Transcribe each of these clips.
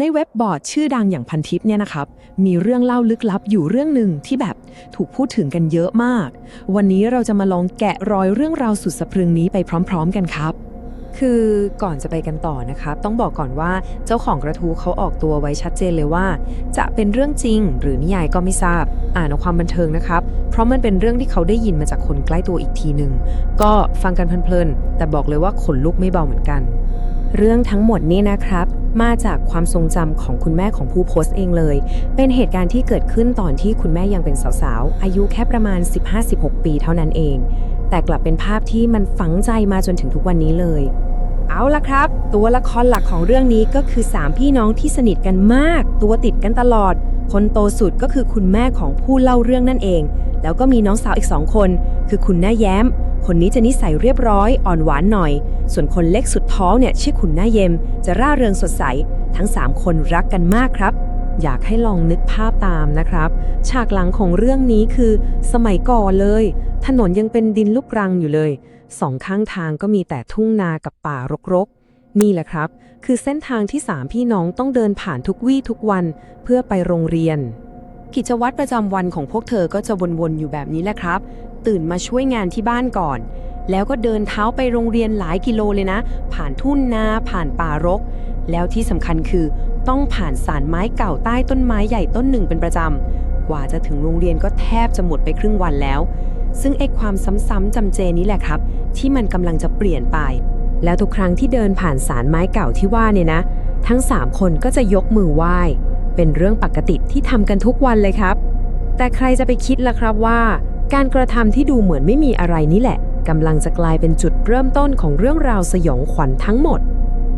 ในเว็บบอร์ดชื่อดังอย่างพันทิปเนี่ยนะครับ มีเรื่องเล่าลึกลับอยู่เรื่องหนึ่งที่แบบถูกพูดถึงกันเยอะมาก วันนี้เราจะมาลองแกะรอยเรื่องราวสุดสะพรึงนี้ไปพร้อม ๆ กันครับ คือก่อนจะไปกันต่อนะครับ ต้องบอกก่อนว่าเจ้าของกระทู้เขาออกตัวไว้ชัดเจนเลยว่า จะเป็นเรื่องจริง หรือนิยายก็ไม่ทราบ อ่านเอาความบันเทิงนะครับ เพราะมันเป็นเรื่องที่เขาได้ยินมาจากคนใกล้ตัวอีกทีหนึ่งก็ฟังกันเพลินๆแต่บอกเลยว่าขนลุกไม่เบาเหมือนกัน เรื่องทั้งหมดนี่นะครับ มาจากความทรงจำของคุณแม่ของผู้โพสต์เองเลย เป็นเหตุการณ์ที่เกิดขึ้นตอนที่คุณแม่ยังเป็นสาวๆ อายุแค่ประมาณ 15-16 ปีเท่านั้นเอง แต่กลับเป็นภาพที่มันฝังใจมาจนถึงทุกวันนี้เลย เอาละครับ ตัวละครหลักของเรื่องนี้ก็คือ 3 พี่น้องที่สนิทกันมาก ตัวติดกันตลอด คนโตสุดก็คือคุณแม่ของผู้เล่าเรื่องนั่นเอง แล้วก็มีน้องสาวอีกสองคน คือคุณหน้าแย้ม คนนี้จะนิสัยเรียบร้อยอ่อนหวานหน่อย ส่วนคนเล็กสุดท้องเนี่ยชื่อคุณหน้าเยมจะร่าเริงสดใส ทั้ง 3 คนรักกันมากครับ อยากให้ลองนึกภาพตามนะครับ ฉากหลังของเรื่องนี้คือสมัยก่อนเลย ถนนยังเป็นดินลูกรังอยู่เลยสองข้างทางก็มีแต่ทุ่งนากับป่ารกๆ นี่แหละครับ คือเส้นทางที่สามพี่น้องต้องเดินผ่านทุกวี่ทุกวันเพื่อไปโรงเรียน กิจวัตรประจำวันของพวกเธอก็จะวนๆอยู่แบบนี้แหละครับ ตื่นมาช่วยงานที่บ้านก่อน แล้วก็เดินเท้าไปโรงเรียนหลายกิโลเลยนะ ผ่านทุ่นนา ผ่านป่ารก แล้วที่สำคัญคือต้องผ่านสารไม้เก่าใต้ต้นไม้ใหญ่ต้นหนึ่งเป็นประจำ กว่าจะถึงโรงเรียนก็แทบจะหมดไปครึ่งวันแล้ว ซึ่งไอ้ความซ้ำๆจำเจนี้แหละครับ ที่มันกำลังจะเปลี่ยนไป แล้วทุกครั้งที่เดินผ่านสารไม้เก่าที่ว่าเนี่ยนะ ทั้ง 3 คนก็จะยกมือไหว้ เป็นเรื่องปกติที่ทำกันทุกวันเลยครับ แต่ใครจะไปคิดล่ะครับว่า การกระทำที่ดูเหมือนไม่มีอะไรนี่แหละกำลังจะกลายเป็นจุดเริ่มต้นของเรื่องราวสยองขวัญทั้งหมด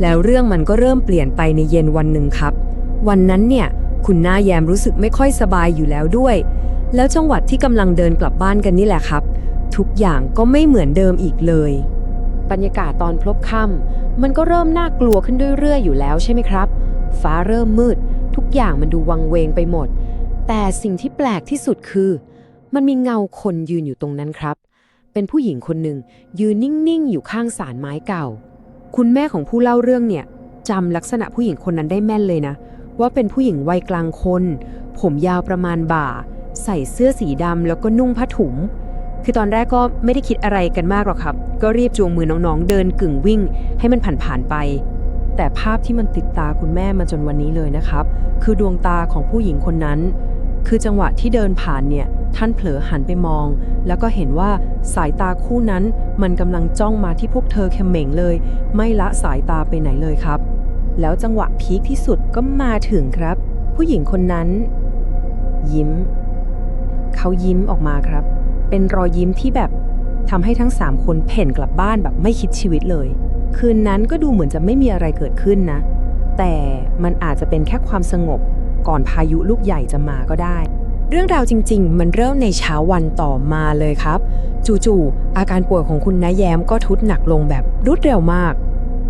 แล้วเรื่องมันก็เริ่มเปลี่ยนไปในเย็นวันหนึ่งครับ วันนั้นเนี่ย คุณหน้าแยมรู้สึกไม่ค่อยสบายอยู่แล้วด้วย แล้วจังหวัดที่กำลังเดินกลับบ้านกันนี่แหละครับ ทุกอย่างก็ไม่เหมือนเดิมอีกเลย บรรยากาศตอนพลบค่ำมันก็เริ่มน่ากลัวขึ้นเรื่อยๆอยู่แล้วใช่ไหมครับ ฟ้าเริ่มมืด อย่างมันดูวังเวงไปหมด แต่สิ่งที่แปลกที่สุดคือ มันมีเงาคนยืนอยู่ตรงนั้นครับ เป็นผู้หญิงคนหนึ่งยืนนิ่ง ๆ อยู่ข้างศาลไม้เก่า คุณแม่ของผู้เล่าเรื่องเนี่ยจำลักษณะผู้หญิงคนนั้นได้แม่นเลยนะ ว่าเป็นผู้หญิงวัยกลางคน ผมยาวประมาณบ่า ใส่เสื้อสีดำแล้วก็นุ่งผ้าถุงคือตอนแรกก็ไม่ได้คิดอะไรกันมากหรอกครับ ก็รีบจูงมือน้องๆ เดินกึ่งวิ่ง ให้มันผ่านๆไป แต่ภาพที่มันติดตาคุณแม่มาจนวันนี้เลยนะครับ คือดวงตาของผู้หญิงคนนั้น คือจังหวะที่เดินผ่านเนี่ย ท่านเผลอหันไปมอง แล้วก็เห็นว่าสายตาคู่นั้นมันกำลังจ้องมาที่พวกเธอเขม่งเลย ไม่ละสายตาไปไหนเลยครับ แล้วจังหวะพีคที่สุดก็มาถึงครับ ผู้หญิงคนนั้น ยิ้ม เขายิ้มออกมาครับ เป็นรอยยิ้มที่แบบทำให้ทั้งสามคนเพ่นกลับบ้านแบบไม่คิดชีวิตเลย คืนนั้นก็ดูเหมือนจะไม่มีอะไรเกิดขึ้นนะ แต่มันอาจจะเป็นแค่ความสงบ ก่อนพายุลูกใหญ่จะมาก็ได้ เรื่องราวจริง ๆ มันเริ่มในเช้าวันต่อมาเลยครับ จู่ๆอาการป่วยของคุณน้าแย้มก็ทุดหนักลงแบบรวดเร็วมาก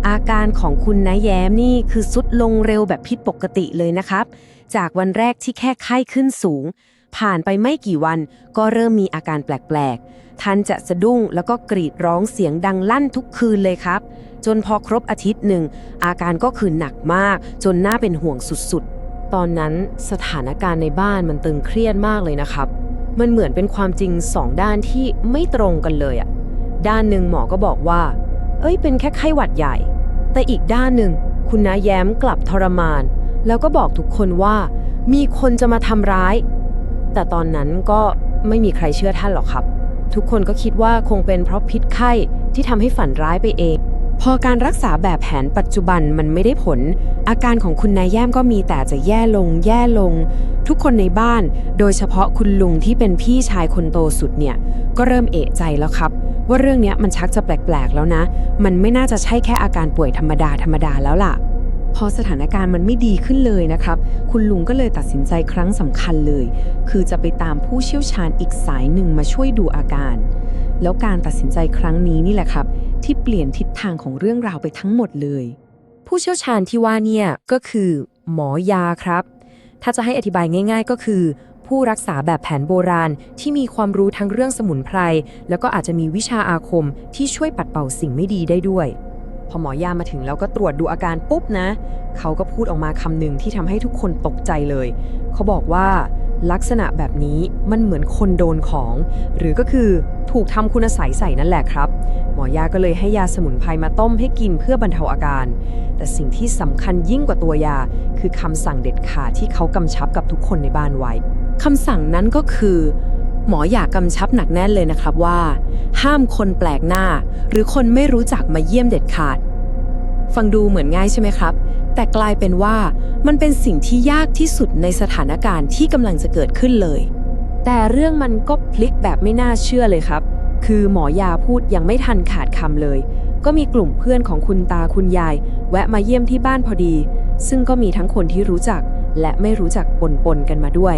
อาการของคุณน้าแย้มนี่คือสุดลงเร็วแบบผิดปกติเลยนะครับ จากวันแรกที่แค่ไข้ขึ้นสูง ผ่านไปไม่กี่วันก็เริ่มมีอาการแปลกๆ ท่านจะสะดุ้งแล้วก็กรีดร้องเสียงดังลั่นทุกคืนเลยครับ จนพอครบอาทิตย์หนึ่ง อาการก็คือหนักมาก จนน่าเป็นห่วงสุดๆ ตอนนั้นสถานการณ์ในบ้านมันตึงเครียดมากเลยนะครับ มันเหมือนเป็นความจริงสองด้านที่ไม่ตรงกันเลยอะด้านหนึ่งหมอก็บอกว่า เอ้ยเป็นแค่ไข้หวัดใหญ่ แต่อีกด้านหนึ่งคุณน้าแย้มกลับทรมาน แล้วก็บอกทุกคนว่า มีคนจะมาทำร้าย แต่ตอนนั้นก็ไม่มีใครเชื่อท่านหรอกครับ ทุกคนก็คิดว่าคงเป็นเพราะพิษไข้ที่ทำให้ฝันร้ายไปเอง พอการรักษาแบบแผนปัจจุบันมันไม่ได้ผล อาการของคุณนายแย้มก็มีแต่จะแย่ลง แย่ลง ทุกคนในบ้าน โดยเฉพาะคุณลุงที่เป็นพี่ชายคนโตสุดเนี่ย ก็เริ่มเอะใจแล้วครับ ว่าเรื่องนี้มันชักจะแปลกๆแล้วนะ มันไม่น่าจะใช่แค่อาการป่วยธรรมดาธรรมดาแล้วล่ะ พอสถานการณ์มันไม่ดีขึ้นเลยนะครับ คุณลุงก็เลยตัดสินใจครั้งสำคัญเลย คือจะไปตามผู้เชี่ยวชาญอีกสายหนึ่งมาช่วยดูอาการ แล้วการตัดสินใจครั้งนี้นี่แหละครับ ที่เปลี่ยนทิศทางของเรื่องราวไปทั้งหมดเลย ผู้เชี่ยวชาญที่ว่าเนี่ยก็คือ หมอยาครับ ถ้าจะให้อธิบายง่าย ๆ ก็คือ ผู้รักษาแบบแผนโบราณที่มีความรู้ทั้งเรื่องสมุนไพรแล้วก็อาจจะมีวิชาอาคมที่ช่วยปัดเป่าสิ่งไม่ดีได้ด้วย อหมอยามาถึงแล้วก็ตรวจดูอาการปุ๊บนะ เขาก็พูดออกมาคำหนึ่งที่ทำให้ทุกคนตกใจเลย เขาบอกว่าลักษณะแบบนี้มันเหมือนคนโดนของ หรือก็คือถูกทำคุณไสยใส่นั่นแหละครับ หมอยาก็เลยให้ยาสมุนไพรมาต้มให้กินเพื่อบรรเทาอาการ แต่สิ่งที่สำคัญยิ่งกว่าตัวยา คือคำสั่งเด็ดขาดที่เขากำชับกับทุกคนในบ้านไว้คำสั่งนั้นก็คือ หมออยากกำชับหนักแน่นเลยนะครับว่า ห้ามคนแปลกหน้า หรือคนไม่รู้จักมาเยี่ยมเด็ดขาด ฟังดูเหมือนง่ายใช่ไหมครับ แต่กลายเป็นว่ามันเป็นสิ่งที่ยากที่สุดในสถานการณ์ที่กำลังจะเกิดขึ้นเลย แต่เรื่องมันก็พลิกแบบไม่น่าเชื่อเลยครับ คือหมอยาพูดยังไม่ทันขาดคำเลย ก็มีกลุ่มเพื่อนของคุณตาคุณยาย แวะมาเยี่ยมที่บ้านพอดี ซึ่งก็มีทั้งคนที่รู้จักและไม่รู้จักปนปนๆกันมาด้วย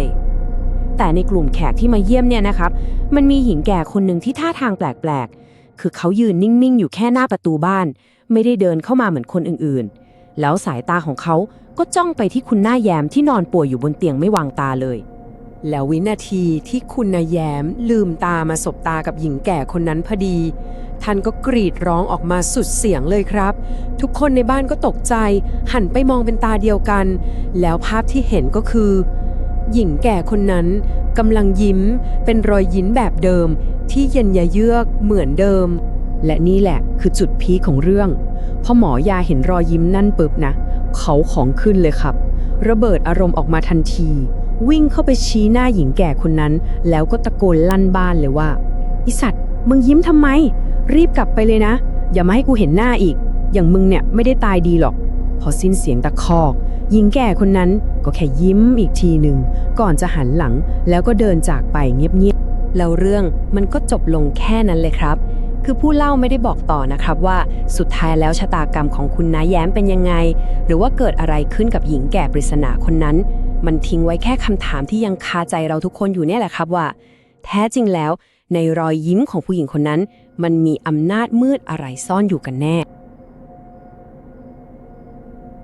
แต่ในกลุ่มแขกที่มาเยี่ยมเนี่ยนะครับ มันมีหญิงแก่คนหนึ่งที่ท่าทางแปลกๆ คือเขายืนนิ่งๆ อยู่แค่หน้าประตูบ้าน ไม่ได้เดินเข้ามาเหมือนคนอื่นๆ แล้วสายตาของเขาก็จ้องไปที่คุณหน้าแยมที่นอนป่วยอยู่บนเตียงไม่วางตาเลย แล้ววินาทีที่คุณนายแยมลืมตามาสบตากับหญิงแก่คนนั้นพอดี ท่านก็กรีดร้องออกมาสุดเสียงเลยครับ ทุกคนในบ้านก็ตกใจ หันไปมองเป็นตาเดียวกัน แล้วภาพที่เห็นก็คือ หญิงแก่คนนั้นกำลังยิ้มเป็นรอยยิ้มแบบเดิม ที่เย็นยะเยือกเหมือนเดิม และนี่แหละคือจุดพีคของเรื่องพอหมอยาเห็นรอยยิ้มนั่นปุ๊บนะ เขาของขึ้นเลยครับ ระเบิดอารมณ์ออกมาทันที วิ่งเข้าไปชี้หน้าหญิงแก่คนนั้น แล้วก็ตะโกนลั่นบ้านเลยว่าไอสัตว์มึงยิ้มทำไม รีบกลับไปเลยนะ อย่ามาให้กูเห็นหน้าอีก อย่างมึงเนี่ยไม่ได้ตายดีหรอก พอสิ้นเสียงตะคอกหญิงแก่คนนั้นก็แค่ยิ้มอีกทีหนึ่ง ก่อนจะหันหลังแล้วก็เดินจากไปเงียบๆแล้วเรื่องมันก็จบลงแค่นั้นเลยครับ คือผู้เล่าไม่ได้บอกต่อนะครับว่าสุดท้ายแล้วชะตากรรมของคุณน้าแย้มเป็นยังไง หรือว่าเกิดอะไรขึ้นกับหญิงแก่ปริศนาคนนั้น มันทิ้งไว้แค่คำถามที่ยังคาใจเราทุกคนอยู่เนี่ยแหละครับว่า แท้จริงแล้วในรอยยิ้มของผู้หญิงคนนั้น มันมีอำนาจมืดอะไรซ่อนอยู่กันแน่